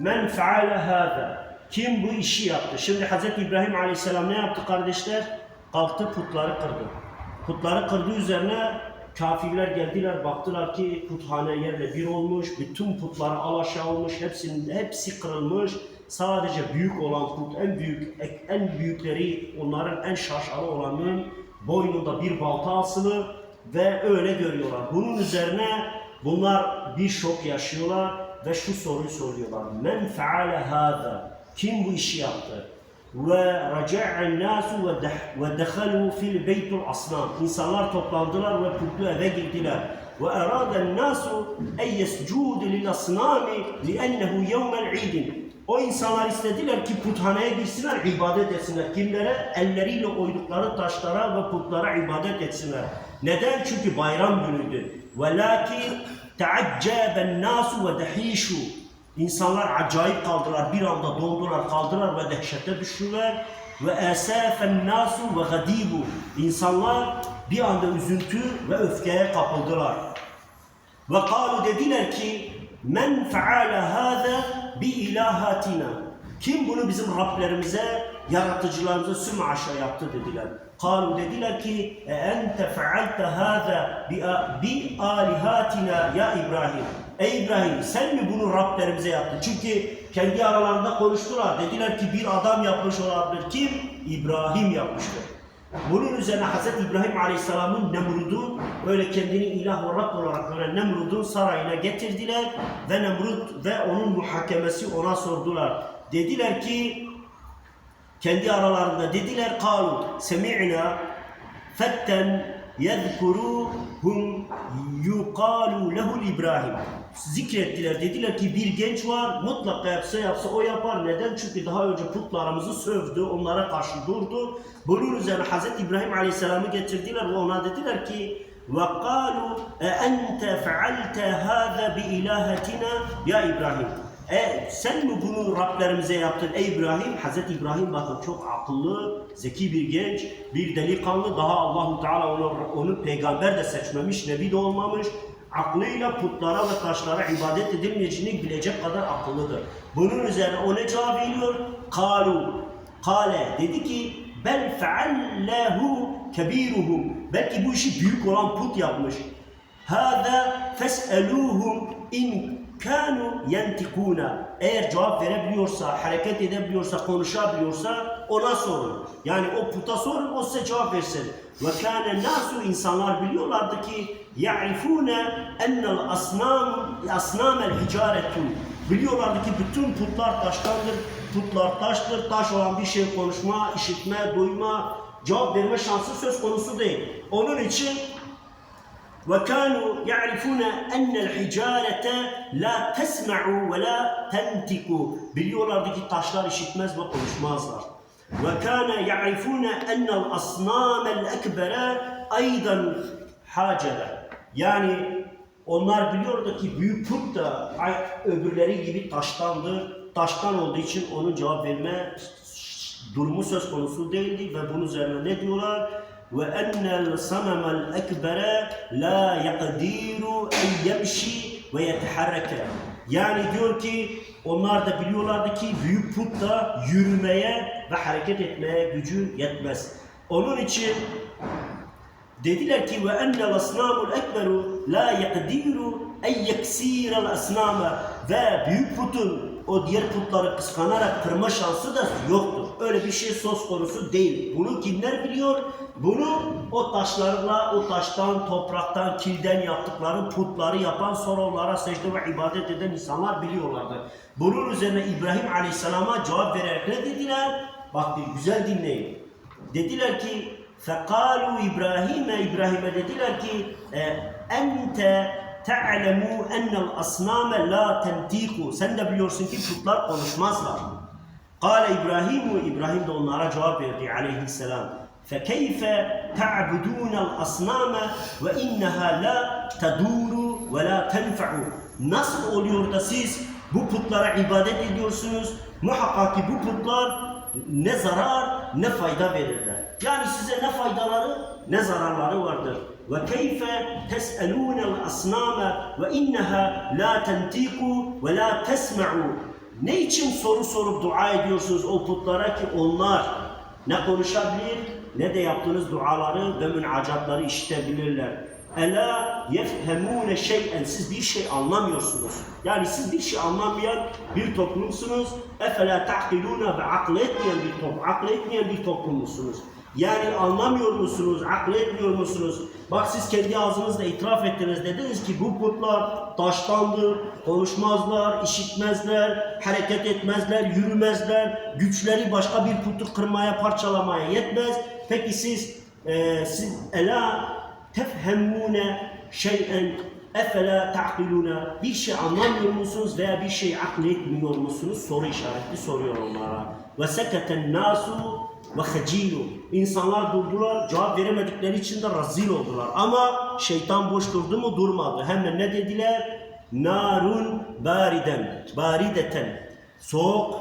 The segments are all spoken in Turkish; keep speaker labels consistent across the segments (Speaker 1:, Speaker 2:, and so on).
Speaker 1: Men feale hâzâ. Kim bu işi yaptı? Şimdi Hz. İbrahim Aleyhisselam ne yaptı kardeşler? Kalktı putları kırdı. Putları kırdığı üzerine kafirler geldiler baktılar ki puthane yerle bir olmuş. Bütün putları alaşağı olmuş. Hepsinin, hepsi kırılmış. Sadece büyük olan put, en büyük, en büyükleri, onların en şaşalı olanın boynunda bir balta asılı ve öyle görüyorlar. Bunun üzerine bunlar bir şok yaşıyorlar ve şu soruyu soruyorlar. Men feale hâzâ? Kim bu işi yaptı? Ve raca'en nasu ve deh- ve dehalu fil beytul asnam. İnsanlar toplandılar ve putlu eve girdiler. Nasu en yescudu lil asnami li'ennehu yevmel idin. O insanlar istediler ki puthaneye girsinler, ibadet etsinler. Kimlere? Elleriyle oydukları taşlara ve putlara ibadet etsinler. Neden? Çünkü bayram günüydü. Velakin teaccaben nasu ve dehişu. İnsanlar acayip kaldılar, bir anda dondular, kaldılar ve dehşete düştüler. Ve esafen nasu ve gadibu. İnsanlar bir anda üzüntü ve öfkeye kapıldılar. Ve kalu dediler ki men feale hâze bi ilahatina. Kim bunu bizim Rablerimize, yaratıcılarımıza sümaşa yaptı dediler. Kalu dediler ki e ente fealte hâze bi, alihatina ya İbrahim. Ey İbrahim sen mi bunu Rablerimize yaptın? Çünkü kendi aralarında konuştular. Dediler ki bir adam yapmış olabilir. Kim? İbrahim yapmıştır. Bunun üzerine Hz. İbrahim Aleyhisselam'ın Nemrud'u öyle kendini ilah ve Rab olarak gören Nemrud'un sarayına getirdiler ve Nemrud ve onun muhakemesi ona sordular. Dediler ki kendi aralarında dediler kalu semi'na fetten yezkuruhum yuqalu lehu İbrahim. Zikrettiler dediler ki bir genç var mutlaka yapsa yapsa o yapar. Neden? Çünkü daha önce putlarımızı sövdü, onlara karşı durdu. Bunun üzerine Hz. İbrahim Aleyhisselam'ı getirdiler ve ona dediler ki وَقَالُوا اَاَنْتَ فَعَلْتَ هَذَا بِاِلَٰهَتِنَا Ya İbrahim e, sen mi bunu Rablerimize yaptın ey İbrahim? Hazreti İbrahim bakın çok akıllı, zeki bir genç, bir delikanlı. Daha Allahu Teala onu, onu peygamber de seçmemiş, nebi de olmamış. Aklıyla putlara ve taşlara ibadet edilmeyeceğini bilecek kadar akıllıdır. Bunun üzerine o ne cevap veriyor? Kalu, kale dedi ki bel feallahu kebiruhum. Belki bu işi büyük olan put yapmış. Hâzâ fes'elûhum in kanu yentikuna. Eğer cevap verebiliyorsa, hareket edebiliyorsa, konuşabiliyorsa ona sorun. Yani o puta sorun, o size cevap versin. Ve kâne nasu insanlar biliyorlardı ki ya'rifûne ennel asnam asnamel hicaretu. Biliyorlardı ki bütün putlar taştandır. Putlar taştır. Taş olan bir şey konuşma, işitme, duyma, cevap verme şansı söz konusu değil. Onun için وكانوا يعرفون أن الحجارة لا تسمع ولا تنتك biliyorlardı ki taşlar işitmez ve konuşmazlar وكان يعرفون أن الأصنام الأكبر أيضا حاجبة yani onlar biliyordu ki büyük put da ay- öbürleri gibi taştandır taştan olduğu için onun cevap verme durumu söz konusu değildi ve bunun üzerine ne diyorlar? Ve ennel sanamel ekbere la yakdiru en yemşi ve yeteharreke. Yani diyor ki onlar da biliyorlardı ki büyük put da yürümeye ve hareket etmeye gücü yetmez. Onun için Dediler ki ve ennel asnamul ekberu la yakdiru en yeksirel asnama ve büyük putun o diğer putları kıskanarak kırma şansı da yoktur. Öyle bir şey söz konusu değil. Bunu kimler biliyor? Bunu o taşlarla, o taştan, topraktan, kilden yaptıkları putları yapan sonra onlara secde ve ibadet eden insanlar biliyorlardı. Bunun üzerine İbrahim Aleyhisselam'a cevap vererek ne dediler? Bak bir güzel dinleyin. Dediler ki فَقَالُوا İbrahim'e İbrahim'e dediler ki اَنْتَ تَعْلَمُ اَنَّ الْأَصْنَامَ لَا تَنْتِيقُ Sen de biliyorsun ki putlar konuşmazlar. قال İbrahim İbrahim de onlara cevap verdi aleyhisselam. فَكَيْفَ تَعْبُدُونَ الْأَصْنَامَ وَاِنَّهَا لَا تَدُورُ وَلَا تَنْفَعُ Nasıl oluyor da siz bu putlara ibadet ediyorsunuz? Muhakkak ki bu putlar ne zarar ne fayda verirler. Yani size ne faydaları ne zararları vardır. Ve keyfe tes'elûnel asnâme ve inneha la tentiku ve la tesma'u. Ne için soru sorup dua ediyorsunuz o putlara ki onlar ne konuşabilir ne de yaptığınız duaları ve münacatları işitebilirler. Ela yefhemune şey'en siz bir şey anlamıyorsunuz. Yani siz bir şey anlamayan bir toplumsunuz. Efela ta'kiluna ve akıl etmeyen bir toplum, akıl etmeyen bir toplum musunuz? Yani anlamıyor musunuz, akıl etmiyor musunuz? Bak siz kendi ağzınızla itiraf ettiniz. Dediniz ki bu putlar taştandır, konuşmazlar, işitmezler, hareket etmezler, yürümezler. Güçleri başka bir putu kırmaya, parçalamaya yetmez. Peki siz, e, siz ela tefhemune şey'en efela ta'kiluna bir şey anlamıyor musunuz veya bir şey akletmiyor musunuz? Soru işaretli soruyor onlara. Ve seketen nasu ve hacilu. İnsanlar durdular, cevap veremedikleri için de rezil oldular. Ama şeytan boş durdu mu durmadı. Hemen ne dediler? Narun bariden, barideten. Soğuk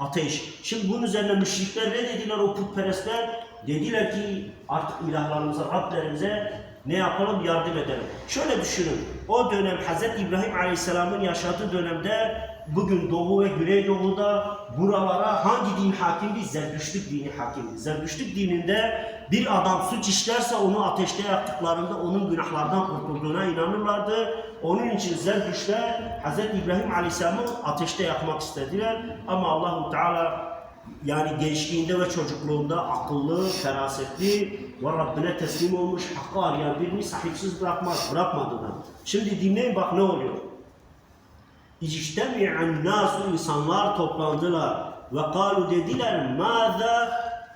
Speaker 1: ateş. Şimdi bunun üzerine müşrikler ne dediler o putperestler? Dediler ki artık ilahlarımıza, Rablerimize ne yapalım? Yardım edelim. Şöyle düşünün. O dönem Hz. İbrahim Aleyhisselam'ın yaşadığı dönemde bugün Doğu ve Güneydoğu'da buralara hangi din hakimdi? Zerdüştlük dini hakimdi. Zerdüştlük dininde bir adam suç işlerse onu ateşte yaktıklarında onun günahlardan kurtulduğuna inanırlardı. Onun için Zerdüştler Hz. İbrahim Aleyhisselam'ı ateşte yakmak istediler. Ama Allahu Teala yani gençliğinde ve çocukluğunda akıllı, ferasetli ve Rabbine teslim olmuş, hakkı arayan birini sahipsiz bırakmaz, bırakmadı da. Şimdi dinleyin bak ne oluyor. İctemi'an nasu insanlar toplandılar ve kalu dediler mâzâ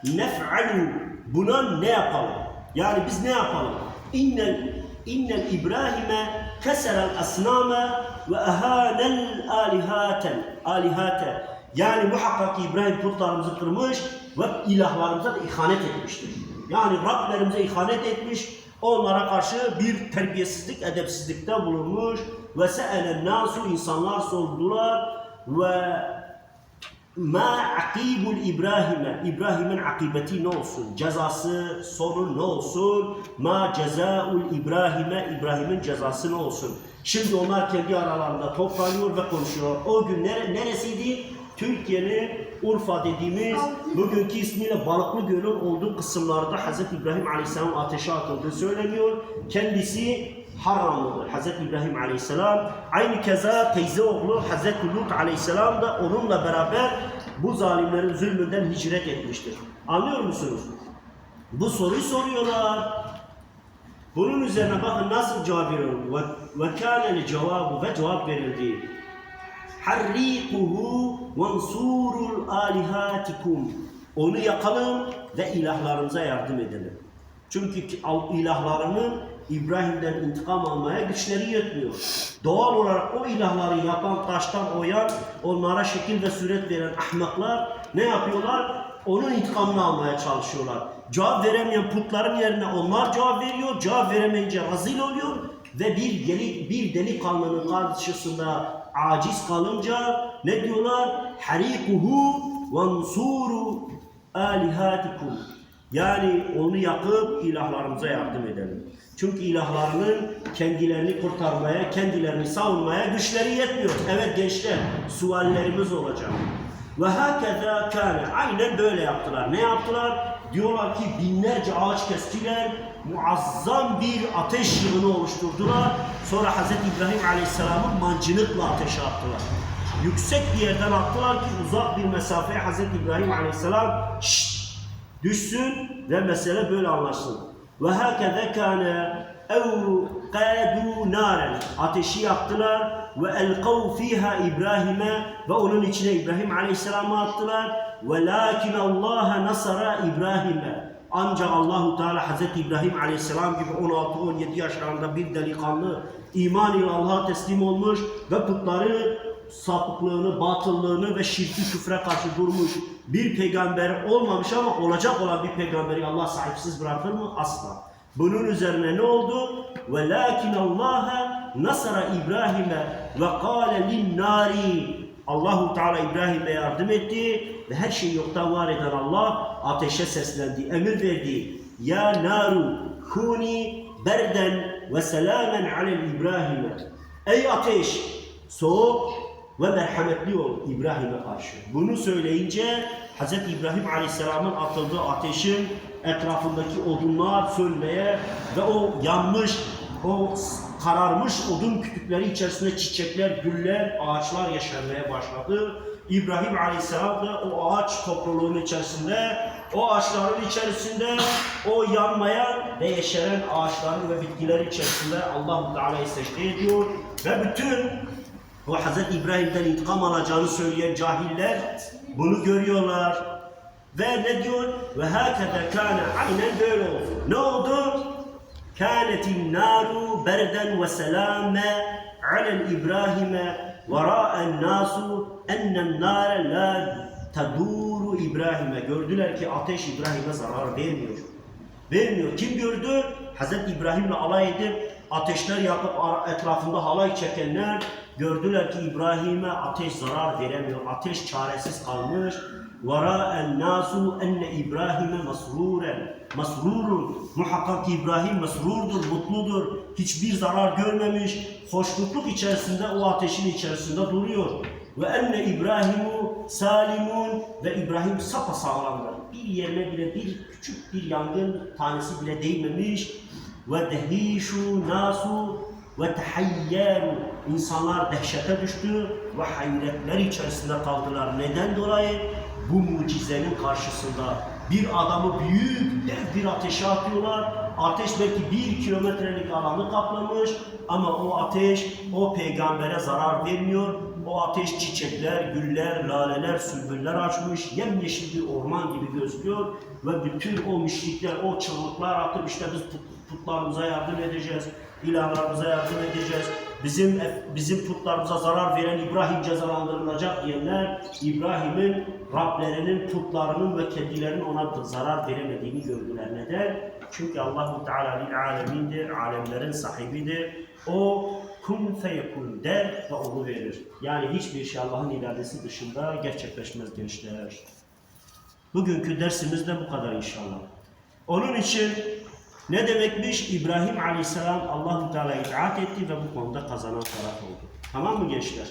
Speaker 1: nef'alu buna ne yapalım? Yani biz ne yapalım? İnnel innel İbrahim'e keserel asnâme ve ehânel alihaten alihate yani muhakkak İbrahim putlarımızı kırmış ve ilahlarımıza da ihanet etmiştir. Yani Rablerimize ihanet etmiş, onlara karşı bir terbiyesizlik, edepsizlikte bulunmuş ve se'elen nasu insanlar sordular ve ma akibul İbrahim'e İbrahim'in akıbeti ne olsun? Cezası, sonu ne olsun? Ma cezaul İbrahim'e İbrahim'in cezası ne olsun? Şimdi onlar kendi aralarında toplanıyor ve konuşuyor. O gün nere, neresiydi? Türkiye'nin Urfa dediğimiz bugünkü ismiyle Balıklı Göl'ün olduğu kısımlarda Hz. İbrahim Aleyhisselam ateşe atıldığı söyleniyor. Kendisi Haramlıdır Hz. İbrahim Aleyhisselam. Aynı keza teyze oğlu Hz. Lut Aleyhisselam da onunla beraber bu zalimlerin zulmünden hicret etmiştir. Anlıyor musunuz? Bu soruyu soruyorlar. Bunun üzerine bakın nasıl cevap veriyor. Ve, ve kâne cevabı ve cevap verildi. Harrikuhu vansurul alihatikum. Onu yakalım ve ilahlarımıza yardım edelim. Çünkü ilahlarının İbrahim'den intikam almaya güçleri yetmiyor. Doğal olarak o ilahları yapan, taştan oyan, onlara şekil ve suret veren ahmaklar ne yapıyorlar? Onun intikamını almaya çalışıyorlar. Cevap veremeyen putların yerine onlar cevap veriyor. Cevap veremeyince rezil oluyor ve bir deli, bir delikanlının karşısında aciz kalınca ne diyorlar? Harikuhu vansuru alihatikum. Yani onu yakıp ilahlarımıza yardım edelim. Çünkü ilahlarının kendilerini kurtarmaya, kendilerini savunmaya güçleri yetmiyor. Evet gençler, suallerimiz olacak. Ve hakeza kâne. Aynen böyle yaptılar. Ne yaptılar? Diyorlar ki binlerce ağaç kestiler, muazzam bir ateş yığını oluşturdular. Sonra Hz. İbrahim Aleyhisselam'ı mancınıkla ateşe attılar. Yüksek bir yerden attılar ki uzak bir mesafeye Hz. İbrahim Aleyhisselam şşt düşsün ve mesele böyle anlaşsın. Ve hakeze kâne evkâdû nâren. Ateşi yaktılar ve elkav fiha İbrahim'e ve onun içine İbrahim Aleyhisselam'ı attılar. Ve lakin Allah nasara İbrahim'e. Ancak Allahu Teala Hazreti İbrahim Aleyhisselam gibi 16-17 yaşlarında bir delikanlı iman ile Allah'a teslim olmuş ve putları sapıklığını, batıllığını ve şirki küfre karşı durmuş bir peygamber olmamış ama olacak olan bir peygamberi Allah sahipsiz bırakır mı? Asla. Bunun üzerine ne oldu? Lakin Allah nasara İbrahim'e ve lin nari Allahu Teala İbrahim'e yardım etti ve her şeyi yoktan var eden Allah ateşe seslendi, emir verdi. Ya naru kuni berden ve selamen alel İbrahim'e. Ey ateş, soğuk ve merhametli ol İbrahim'e karşı. Bunu söyleyince Hz. İbrahim Aleyhisselam'ın atıldığı ateşin etrafındaki odunlar sönmeye ve o yanmış, o kararmış odun kütükleri içerisinde çiçekler, güller, ağaçlar yeşermeye başladı. İbrahim Aleyhisselam da o ağaç topluluğunun içerisinde, o ağaçların içerisinde, o yanmayan ve yeşeren ağaçların ve bitkiler içerisinde Allah-u Teala'yı secde ediyor ve bütün o Hz. İbrahim'den intikam alacağını söyleyen cahiller bunu görüyorlar. Ve ne diyor? Ve hakeza kâne aynen böyle oldu. Ne oldu? Berden ve selâme alel İbrahim'e ve râ'en nâsu ennen nâre la tadûru İbrahim'e. Gördüler ki ateş İbrahim'e zarar vermiyor. Vermiyor. Kim gördü? Hz. İbrahim'le alay edip ateşler yakıp etrafında halay çekenler gördüler ki İbrahim'e ateş zarar veremiyor. Ateş çaresiz kalmış. Vara en nasu enne İbrahim'e masruren. Masrurun. Muhakkak İbrahim masrurdur, mutludur. Hiçbir zarar görmemiş. Hoşnutluk içerisinde o ateşin içerisinde duruyor. Ve enne İbrahim'u salimun. Ve İbrahim sapasağlamdır. Bir yerine bile bir küçük bir yangın tanesi bile değmemiş. Ve dehişu nasu ve tehayyeru. İnsanlar dehşete düştü ve hayretler içerisinde kaldılar. Neden dolayı? Bu mucizenin karşısında bir adamı büyük dev bir ateşe atıyorlar. Ateş belki bir kilometrelik alanı kaplamış ama o ateş o peygambere zarar vermiyor. O ateş çiçekler, güller, laleler, sülbüller açmış. Yemyeşil bir orman gibi gözüküyor. Ve bütün o müşrikler, o çığlıklar atıp işte biz putlarımıza yardım edeceğiz. ilahlarımıza yardım edeceğiz. Bizim bizim putlarımıza zarar veren İbrahim cezalandırılacak diyenler İbrahim'in Rablerinin putlarının ve kedilerin ona zarar veremediğini gördüler. Neden? Çünkü Allahu Teala lil alemindir, alemlerin sahibidir. O kun feyekun der ve onu verir. Yani hiçbir şey Allah'ın iradesi dışında gerçekleşmez gençler. Bugünkü dersimiz de bu kadar inşallah. Onun için ne demekmiş? İbrahim Aleyhisselam Allahu Teala itaat etti ve bu konuda kazanan taraf oldu. Tamam mı gençler?